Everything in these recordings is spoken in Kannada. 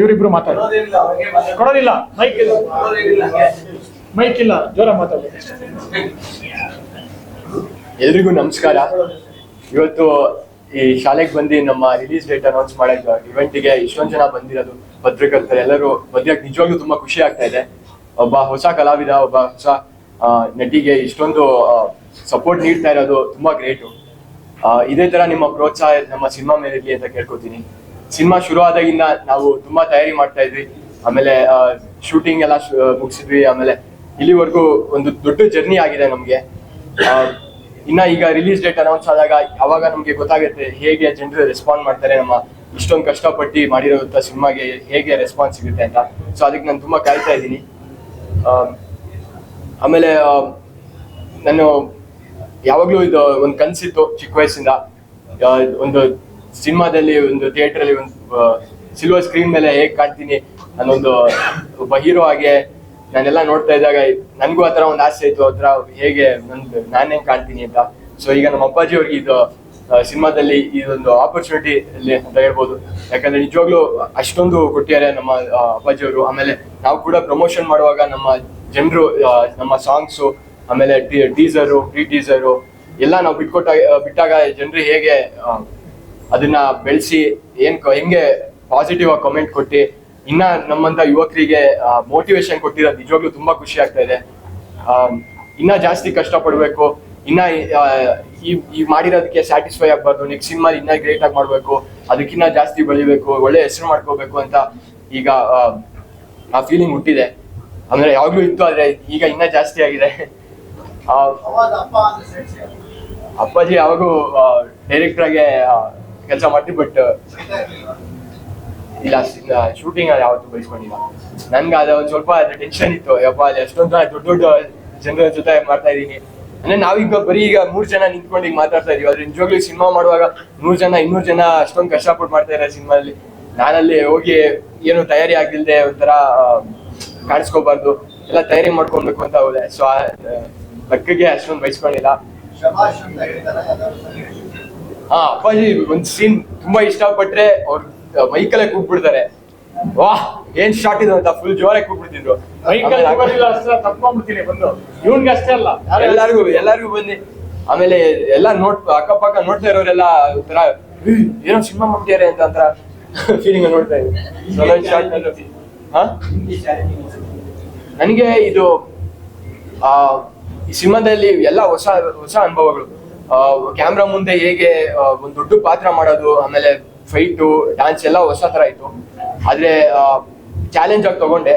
ಇವರಿಬ್ರು ಮಾತಾಡಿ. ಕೊಡೋದಿಲ್ಲ ಮೈಕ್ ಇಲ್ಲ. ಮೈಕ್ ಇಲ್ಲ. ಜೋರ ಮಾತಾಡಿ ಎಲ್ರಿಗೂ ನಮಸ್ಕಾರ. ಇವತ್ತು ಈ ಶಾಲೆಗೆ ಬಂದು ನಮ್ಮ ರಿಲೀಸ್ ಡೇಟ್ ಅನೌನ್ಸ್ ಮಾಡಿದ್ವಿ ಇವೆಂಟಿಗೆ ಇಷ್ಟೊಂದು ಜನ ಬಂದಿರೋದು ಪತ್ರಕರ್ತರು. ಎಲ್ಲರೂ ಮದ್ಯಕ್ಕೆ ನಿಜವಾಗ್ಲೂ ತುಂಬಾ ಖುಷಿ ಆಗ್ತಾ ಇದೆ. ಒಬ್ಬ ಹೊಸ ಕಲಾವಿದ ಒಬ್ಬ ಹೊಸ ನಟಿಗೆ ಇಷ್ಟೊಂದು ಸಪೋರ್ಟ್ ನೀಡ್ತಾ ಇರೋದು ತುಂಬಾ ಗ್ರೇಟು ಇದೇ ತರ ನಿಮ್ಮ ಪ್ರೋತ್ಸಾಹ, ನಮ್ಮ ಸಿನಿಮಾ ಮೇಲೆ ಅಂತ ಕೇಳ್ಕೊತೀನಿ. ಸಿನಿಮಾ ಶುರು ಆದಾಗಿಂದ ನಾವು ತುಂಬಾ ತಯಾರಿ ಮಾಡ್ತಾ ಇದ್ವಿ. ಆಮೇಲೆ ಶೂಟಿಂಗ್ ಎಲ್ಲ ಮುಗಿಸಿದ್ವಿ. ಆಮೇಲೆ ಇಲ್ಲಿವರೆಗೂ ಒಂದು ದೊಡ್ಡ ಜರ್ನಿ ಆಗಿದೆ ನಮ್ಗೆ. ಇನ್ನ ಈಗ ರಿಲೀಸ್ ಡೇಟ್ ಅನೌನ್ಸ್ ಆದಾಗ ಅವಾಗ ನಮ್ಗೆ ಗೊತ್ತಾಗುತ್ತೆ ಹೇಗೆ ಜನರು ರೆಸ್ಪಾಂಡ್ ಮಾಡ್ತಾರೆ, ನಮ್ಮ ಇಷ್ಟೊಂದು ಕಷ್ಟಪಟ್ಟು ಮಾಡಿರೋಂಥ ಸಿನಿಮಾಗೆ ಹೇಗೆ ರೆಸ್ಪಾನ್ಸ್ ಸಿಗುತ್ತೆ ಅಂತ. ಸೊ ಅದಕ್ಕೆ ನಾನು ತುಂಬಾ ಕಾಯ್ತಾ ಇದ್ದೀನಿ. ಆಮೇಲೆ ನಾನು ಯಾವಾಗ್ಲೂ ಇದು ಒಂದು ಕನ್ಸಿತ್ತು ಚಿಕ್ಕ ವಯಸ್ಸಿಂದ. ಒಂದು ಸಿನಿಮಾದಲ್ಲಿ ಒಂದು ಥಿಯೇಟರ್ ಅಲ್ಲಿ ಒಂದು ಸಿಲ್ವರ್ ಸ್ಕ್ರೀನ್ ಮೇಲೆ ಹೇಗ್ ಕಾಣ್ತೀನಿ ನಾನೊಂದು ಒಬ್ಬ ಹೀರೋ ಆಗಿ ನಾನೆಲ್ಲ ನೋಡ್ತಾ ಇದ್ದಾಗ ನನ್ಗೂ ಆತರ ಒಂದು ಆಸೆ ಇತ್ತು ಆತರ ಹೇಗೆ ನಂದು, ನಾನು ಹೆಂಗ್ ಕಾಣ್ತೀನಿ ಅಂತ. ಸೊ ಈಗ ನಮ್ಮ ಅಪ್ಪಾಜಿ ಅವ್ರಿಗೆ ಇದು ಸಿನಿಮಾದಲ್ಲಿ ಇದೊಂದು ಆಪರ್ಚುನಿಟಿ ಅಲ್ಲಿ ಅಂತ ಹೇಳ್ಬೋದು. ಯಾಕಂದ್ರೆ ನಿಜವಾಗ್ಲೂ ಅಷ್ಟೊಂದು ಕೊಟ್ಟಿದ್ದಾರೆ ನಮ್ಮ ಅಪ್ಪಾಜಿ ಅವರು. ಆಮೇಲೆ ನಾವು ಕೂಡ ಪ್ರಮೋಷನ್ ಮಾಡುವಾಗ ನಮ್ಮ ಜನರು ನಮ್ಮ ಸಾಂಗ್ಸು ಆಮೇಲೆ ಟೀಸರು ಪ್ರೀ ಟೀಸರು ಎಲ್ಲ ನಾವು ಬಿಟ್ಕೊಟ್ಟ ಬಿಟ್ಟಾಗ ಜನರು ಹೇಗೆ ಅದನ್ನ ಬೆಳೆಸಿ ಏನ್ ಹೆಂಗೆ ಪಾಸಿಟಿವ್ ಆಗಿ ಕಮೆಂಟ್ ಕೊಟ್ಟು ಇನ್ನ ನಮ್ಮಂತ ಯುವಕರಿಗೆ ಮೋಟಿವೇಶನ್ ಕೊಟ್ಟಿರೋದು ನಿಜವಾಗ್ಲೂ ತುಂಬಾ ಖುಷಿ ಆಗ್ತಾ ಇದೆ. ಇನ್ನ ಜಾಸ್ತಿ ಕಷ್ಟ ಪಡ್ಬೇಕು ಇನ್ನ ಈ ಮಾಡಿರೋದಕ್ಕೆ ಸ್ಯಾಟಿಸ್ಫೈ ಆಗ್ಬಾರ್ದು ನೆಕ್ಸ್ಟ್ ಸಿನಿಮಾ ಇನ್ನ ಗ್ರೇಟ್ ಆಗಿ ಮಾಡ್ಬೇಕು ಅದಕ್ಕಿನ್ನ ಜಾಸ್ತಿ ಬೆಳಿಬೇಕು ಒಳ್ಳೆ ಹೆಸರು ಮಾಡ್ಕೋಬೇಕು ಅಂತ ಈಗ ಆ, ಫೀಲಿಂಗ್ ಹುಟ್ಟಿದೆ. ಅಂದ್ರೆ ಯಾವಾಗ್ಲೂ ಇತ್ತು ಆದ್ರೆ ಈಗ ಇನ್ನ ಜಾಸ್ತಿ ಆಗಿದೆ. ಅಪ್ಪಾಜಿ ಯಾವಾಗೂ ಡೈರೆಕ್ಟರ್ ಆಗಿ ಕೆಲಸ ಮಾಡ್ತೀವಿ ಬಟ್, ಇಲ್ಲ ಶೂಟಿಂಗ್ ಅಲ್ಲಿ ಯಾವತ್ತೂ ಬಯಸ್ಕೊಂಡಿಲ್ಲ ನನ್ಗೆ ಅದ ಒಂದು ಸ್ವಲ್ಪ ಟೆನ್ಷನ್ ಇತ್ತು. ಯಪ್ಪ ಅಲ್ಲಿ ಎಷ್ಟೊಂದು ದೊಡ್ಡ ದೊಡ್ಡ ಜನರ ಜೊತೆ ಮಾಡ್ತಾ ಇದೀನಿ ಅಂದ್ರೆ ನಾವೀಗ ಬರೀ ಈಗ ಮೂರ್ ಜನ ನಿಂತ್ಕೊಂಡು ಈಗ ಮಾತಾಡ್ತಾ ಇದೀವಿ. ಆದ್ರೆ ನಿಜವಾಗ್ಲೂ ಸಿನಿಮಾ ಮಾಡುವಾಗ ನೂರ್ ಜನ, ಇನ್ನೂರ್ ಜನ ಅಷ್ಟೊಂದು ಕಷ್ಟಪಟ್ಟು ಮಾಡ್ತಾ ಇದ್ದಾರೆ ಸಿನಿಮಾದಲ್ಲಿ. ನಾನಲ್ಲಿ ಹೋಗಿ ಏನು ತಯಾರಿ ಆಗಿಲ್ದೆ ಒಂಥರ ಕಾಣಿಸ್ಕೋಬಾರ್ದು. ಎಲ್ಲ ತಯಾರಿ ಮಾಡ್ಕೊಬೇಕು ಅಂತ ಹೋದೆ. ಸೊ ಆ ಲೆಕ್ಕಗೆ ಅಷ್ಟೊಂದು ಬಯಸ್ಕೊಂಡಿಲ್ಲ. ಹಾ ಅಪ್ಪಾಜಿ ಒಂದ್ ಸೀನ್ ತುಂಬಾ ಇಷ್ಟಪಟ್ರೆ ಅವ್ರ ಮೈಕಲ್ಲೇ ಕೂಗ್ಬಿಡ್ತಾರೆ. ವಾಹ್ ಏನ್ ಶಾಟ್ ಇದು ಅಂತ ಫುಲ್ ಜೋರಾಗಿ ಕೂಗ್ಬಿಡ್ತಿದ್ರು. ಇವ್ನ್ಗೆ ಅಷ್ಟೇ ಅಲ್ಲ. ಯಾರು- ಎಲ್ಲಾರ್ಗು ಎಲ್ಲಾರ್ಗು ಬನ್ನಿ. ಆಮೇಲೆ ಎಲ್ಲ ನೋಡ್ ಅಕ್ಕಪಕ್ಕ ನೋಡ್ತಾ ಇರೋರೆಲ್ಲ ಒಂಥರ ಏನೋ ಸಿನಿಮಾ ಮಾಡ್ತಿದ್ದಾರೆ ಅಂತ ಒಂಥರ ಫೀಲಿಂಗ್ ನೋಡ್ತಾ ಇದ್ದೀನಿ ಸೊಲೊಂದ್ ಶಾಟ್ ಹಾ? ನನಗೆ ಇದು ಆ ಈ ಸಿನಿಮಾದಲ್ಲಿ ಎಲ್ಲ ಹೊಸ ಹೊಸ ಅನುಭವಗಳು. ಕ್ಯಾಮ್ರಾ ಮುಂದೆ ಹೇಗೆ ಒಂದು ದೊಡ್ಡ ಪಾತ್ರ ಮಾಡೋದು, ಆಮೇಲೆ ಫೈಟು ಡ್ಯಾನ್ಸ್ ಎಲ್ಲ ಹೊಸ ತರ ಇತ್ತು. ಆದ್ರೆ ಚಾಲೆಂಜ್ ಆಗಿ ತಗೊಂಡೆ.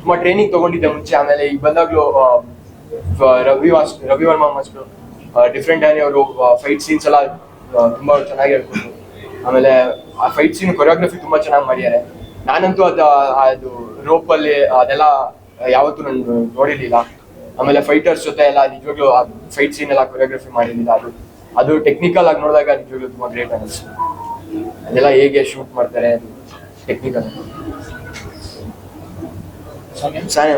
ತುಂಬ ಟ್ರೈನಿಂಗ್ ತಗೊಂಡಿದ್ದೆ ಮುಂಚೆ. ಆಮೇಲೆ ಈಗ ಬಂದಾಗ್ಲೂ Ravi was, Ravi Varma master different ಆಗಿ ಅವರು ಫೈಟ್ ಸೀನ್ಸ್ ಎಲ್ಲ ತುಂಬಾ ಚೆನ್ನಾಗಿ ಆಮೇಲೆ ಆ ಫೈಟ್ ಸೀನ್ ಕೊರಿಯೋಗ್ರಫಿ ತುಂಬಾ ಚೆನ್ನಾಗಿ ಮಾಡಿದ್ದಾರೆ. ನಾನಂತೂ ಅದು ಅದು ರೋಪಲ್ಲಿ ಅದೆಲ್ಲ ಯಾವತ್ತೂ ನಾನು ನೋಡಿರ್ಲಿಲ್ಲ. ಆಮೇಲೆ ಫೈಟರ್ಸ್ ಜೊತೆ ಎಲ್ಲ ನಿಜವಾಗ್ಲೂ ಆ ಫೈಟ್ ಸೀನ್ ಎಲ್ಲ ಕೊರಿಯೋಗ್ರಫಿ ಮಾಡಿದ್ದಿಲ್ಲ ಅದು ಅದು ಟೆಕ್ನಿಕಲ್ ಆಗಿ ನೋಡಿದಾಗ ನಿಜವಾಗ್ಲೂ ತುಂಬಾ ಗ್ರೇಟ್ ಅನಿಸ್ತು ಅದೆಲ್ಲ ಹೇಗೆ ಶೂಟ್ ಮಾಡ್ತಾರೆ ಟೆಕ್ನಿಕಲ್ ಸಾನೆ